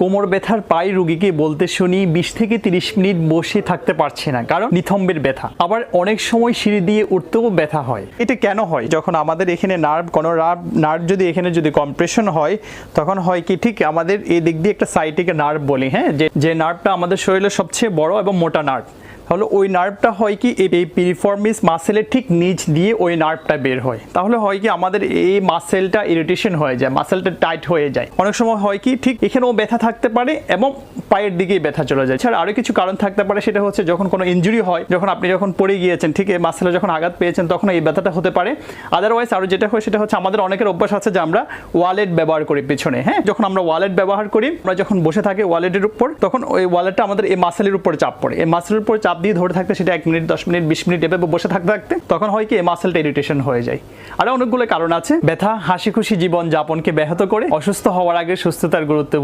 কোমর ব্যথার পায়ে রুগীকে বলতে শুনি বিশ থেকে তিরিশ মিনিট বসে থাকতে পারছে না, কারণ নিথম্বের ব্যথা। আবার অনেক সময় সিঁড়ি দিয়ে উঠতেও ব্যথা হয়। এটা কেন হয়? যখন আমাদের এখানে নার্ভ কোনো নার্ভ নার্ভ যদি এখানে যদি কম্প্রেশন হয়, তখন হয় কি ঠিক আমাদের এই দিক দিয়ে একটা সাইটিকে নার্ভ বলি হ্যাঁ? যে যে নার্ভটা আমাদের শরীরের সবচেয়ে বড় এবং মোটা নার্ভ তাহলে ওই নার্ভটা হয় কি, এই পিরিফর্মিস মাসেলের ঠিক নিচ দিয়ে ওই নার্ভটা বের হয়। তাহলে হয় কি, আমাদের এই মাসেলটা ইরিটেশন হয়ে যায় মাসেলটা টাইট হয়ে যায়। অনেক সময় হয় কি, ঠিক এখানেও ব্যথা থাকতে পারে এবং পায়ের দিকেই ব্যথা চলে যায়। ছাড়া আরও কিছু কারণ থাকতে পারে, সেটা হচ্ছে যখন কোনো ইনজুরি হয়, যখন আপনি যখন পড়ে গিয়েছেন, ঠিক এই মাসেলে যখন আঘাত পেয়েছেন, তখন এই ব্যথাটা হতে পারে। আদারওয়াইজ আরও যেটা হয়, সেটা হচ্ছে আমাদের অনেকের অভ্যাস আছে যে আমরা ওয়ালেট ব্যবহার করি পেছনে হ্যাঁ? যখন আমরা ওয়ালেট ব্যবহার করি, আমরা যখন বসে থাকি ওয়ালেটের উপর, তখন ওই ওয়ালেটটা আমাদের এই মাসেলের উপর চাপ পড়ে। এই মাসেলের উপর চাপ দিয়ে ধরে থাকতে, সেটা এক মিনিট, দশ মিনিট, বিশ মিনিট এভাবে বসে থাকতে থাকতে তখন হয় কি মাসেলটা ইরিটেশন হয়ে যায়। আরও অনেকগুলো কারণ আছে। ব্যথা হাসি খুশি জীবন যাপনকে ব্যাহত করে, অসুস্থ হওয়ার আগে সুস্থতার গুরুত্ব